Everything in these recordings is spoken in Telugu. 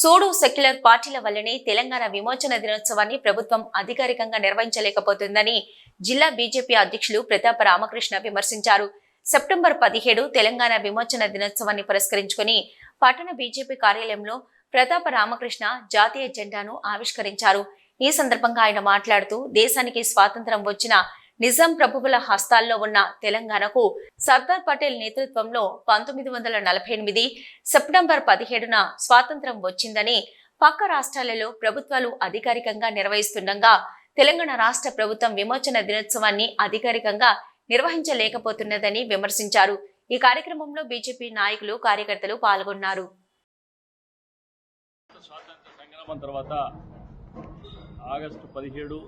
సూడు సెక్యులర్ పార్టీల వల్లనే తెలంగాణ విమోచన దినోత్సవాన్ని ప్రభుత్వం అధికారికంగా నిర్వహించలేకపోతుందని జిల్లా బీజేపీ అధ్యక్షులు ప్రతాప రామకృష్ణ విమర్శించారు. సెప్టెంబర్ పదిహేడు తెలంగాణ విమోచన దినోత్సవాన్ని పురస్కరించుకుని పట్టణ బీజేపీ కార్యాలయంలో ప్రతాప రామకృష్ణ జాతీయ జెండాను ఆవిష్కరించారు. ఈ సందర్భంగా ఆయన మాట్లాడుతూ దేశానికి స్వాతంత్రం వచ్చిన నిజాం ప్రభువుల హస్తాల్లో ఉన్న తెలంగాణకు సర్దార్ పటేల్ నేతృత్వంలో పంతొమ్మిది వందల నలభై ఎనిమిది సెప్టెంబర్ పదిహేడున స్వాతంత్రం వచ్చిందని పక్క రాష్ట్రాలలో ప్రభుత్వాలు అధికారికంగా నిర్వహిస్తుండగా తెలంగాణ రాష్ట్ర ప్రభుత్వం విమోచన దినోత్సవాన్ని అధికారికంగా నిర్వహించలేకపోతున్నదని విమర్శించారు. ఈ కార్యక్రమంలో బీజేపీ నాయకులు కార్యకర్తలు పాల్గొన్నారు. స్వాతంత్ర సంగ్రామం తర్వాత ఆగస్టు పదిహేడు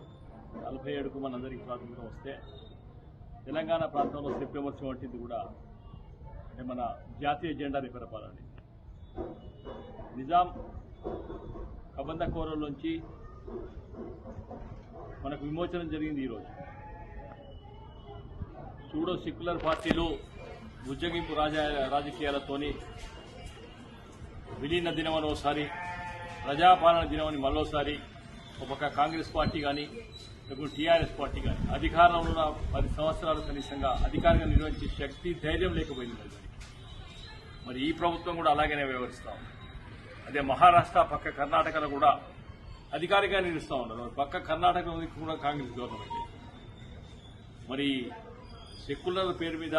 నలభై ఏడుకు మనందరికీ స్వాతంత్రం వస్తే తెలంగాణ ప్రాంతంలో సెప్టెంబర్ సెవెంటీన్త్ కూడా అంటే మన జాతీయ జెండా రిపరపాలని నిజాం కబంద కోరలోంచి మనకు విమోచనం జరిగింది ఈరోజు. సూడో సెక్యులర్ పార్టీలు ఉజ్జగింపు రాజా రాజకీయాలతోని విలీన దినమనోసారి ఒకసారి ప్రజాపాలన దినమని మరోసారి ఒక పక్క కాంగ్రెస్ పార్టీ కానీ లేకుంటే టీఆర్ఎస్ పార్టీ కానీ అధికారంలో ఉన్న పది సంవత్సరాలు కనీసంగా అధికారంగా నిర్వహించే శక్తి ధైర్యం లేకపోయింది మరి. ఈ ప్రభుత్వం కూడా అలాగనే వ్యవహరిస్తా ఉంది. అదే మహారాష్ట్ర పక్క కర్ణాటకలో కూడా అధికారికంగా నిలుస్తూ ఉన్నారు. పక్క కర్ణాటక కూడా కాంగ్రెస్ గవర్నమెంట్. మరి సెక్యులర్ పేరు మీద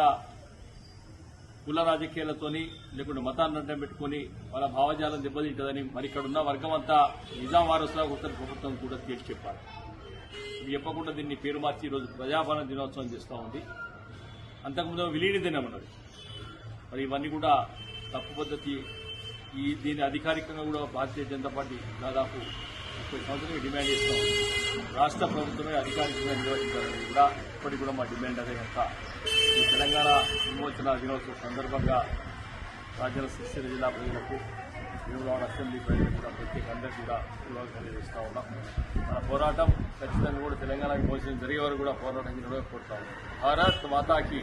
కుల రాజకీయాలతోని లేకుంటే మతాన్ని అడ్డం పెట్టుకుని వాళ్ళ భావజాలం దెబ్బతింటుందని మరి ఇక్కడ ఉన్న వర్గం అంతా నిజాం వారసులా ఉత్తర ప్రభుత్వం కూడా తీర్చి చెప్పారు ఇది చెప్పకుండా దీన్ని పేరు మార్చి ఈరోజు ప్రజాపాలన దినోత్సవం చేస్తూ ఉంది. అంతకుముందు విలీన దినం ఉన్నది మరి ఇవన్నీ కూడా తప్పు పద్ధతి. ఈ దీన్ని అధికారికంగా కూడా భారతీయ జనతా పార్టీ దాదాపు ముప్పై సంవత్సరాలు డిమాండ్ చేస్తాం. రాష్ట్ర ప్రభుత్వమే అధికారికంగా నిర్వహించాలని కూడా ఇప్పటికి కూడా మా డిమాండ్ అదే కనుక. ఈ తెలంగాణ విమోచన దినోత్సవం సందర్భంగా రాజ్యాల సిరిసిల్ల జిల్లా ప్రజలకు భీమవరం అసెంబ్లీ ప్రజలకు కూడా ప్రత్యేక అందరికీ కూడా శుభాకాంక్షలు తెలియజేస్తూ ఉన్నాం. మన పోరాటం ఖచ్చితంగా కూడా తెలంగాణ విమోచన జరిగే వరకు కూడా పోరాటం నిర్వహించబడతా ఉన్నాం. భారత్ మాతాకి